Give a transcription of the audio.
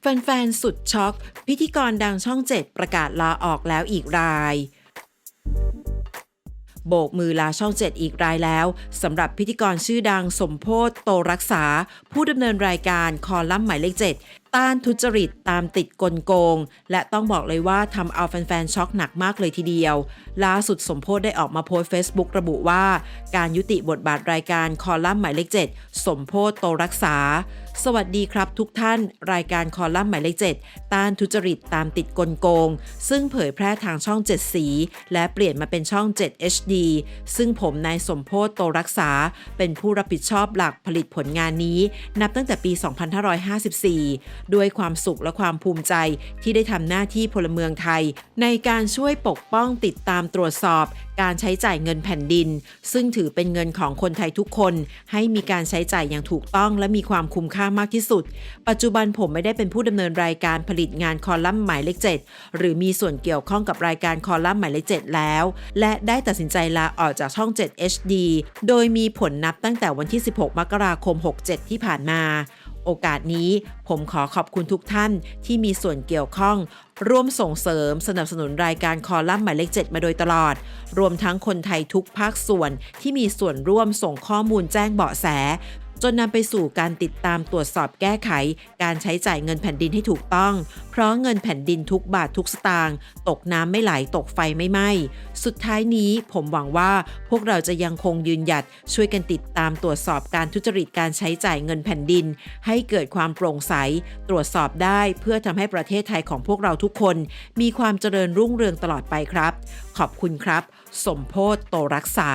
แฟนๆ สุดช็อก พิธีกรดังช่อง7ประกาศลาออกแล้วอีกราย โบกมือลาช่อง7อีกรายแล้วสำหรับพิธีกรชื่อดังสมโพศโตรักษา ผู้ดำเนินรายการคอลัมน์หมายเลข7 ต้านทุจริตตามติดกลโกง และต้องบอกเลยว่าทำเอาแฟนๆช็อกหนักมากเลยทีเดียว ล่าสุดสมโพศได้ออกมาโพสต์ Facebook ระบุว่า การยุติบทบาทรายการคอลัมน์หมายเลข 7 สมโพศโตรักษา สวัสดีครับทุกท่าน รายการคอลัมน์หมายเลข 7 ต้านทุจริตตามติดกลโกง ซึ่งเผยแพร่ทางช่อง 7 สี และเปลี่ยนมาเป็นช่อง 7 HD ซึ่งผมนายสมโพศโตรักษา เป็นผู้รับผิดชอบหลักผลิตผลงานนี้ นับตั้งแต่ปี 2554ด้วยความสุขและความภูมิใจที่ได้ทำหน้าที่พลเมืองไทย ในการช่วยปกป้องติดตามตรวจสอบ การใช้จ่ายเงินแผ่นดิน ซึ่งถือเป็นเงินของคนไทยทุกคน ให้มีการใช้จ่ายอย่างถูกต้องและมีความคุ้มค่ามากที่สุด ปัจจุบันผมไม่ได้เป็นผู้ดำเนินรายการผลิตงานคอลัมน์หมายเลข7หรือมีส่วนเกี่ยวข้องกับรายการคอลัมน์หมายเลข7แล้ว และได้ตัดสินใจลาออกจากช่อง 7 HD โดยมีผลนับตั้งแต่วันที่ 16 มกราคม 67 ที่ผ่านมา โอกาสนี้ผมขอขอบคุณทุกท่านที่มีส่วนเกี่ยวข้อง ร่วมส่งเสริมสนับสนุนรายการคอลัมน์หมายเลข 7 มาโดยตลอด รวมทั้งคนไทยทุกภาคส่วนที่มีส่วนร่วมส่งข้อมูลแจ้งเบาะแส จนนำไปสู่การติดตามตรวจสอบแก้ไข การใช้จ่ายเงินแผ่นดินให้ถูกต้อง เพราะเงินแผ่นดินทุกบาททุกสตางค์ตกน้ำไม่ไหลตกไฟไม่ไหม้สุดท้ายนี้ผมหวังว่าพวกเราจะยังคงยืนหยัดช่วยกันติดตามตรวจสอบการทุจริตการใช้จ่ายเงินแผ่นดิน ให้เกิดความโปร่งใส ตรวจสอบได้เพื่อทำให้ประเทศไทยของพวกเราทุกคน มีความเจริญรุ่งเรืองตลอดไปครับ ขอบคุณครับ สมโพศโตรักษา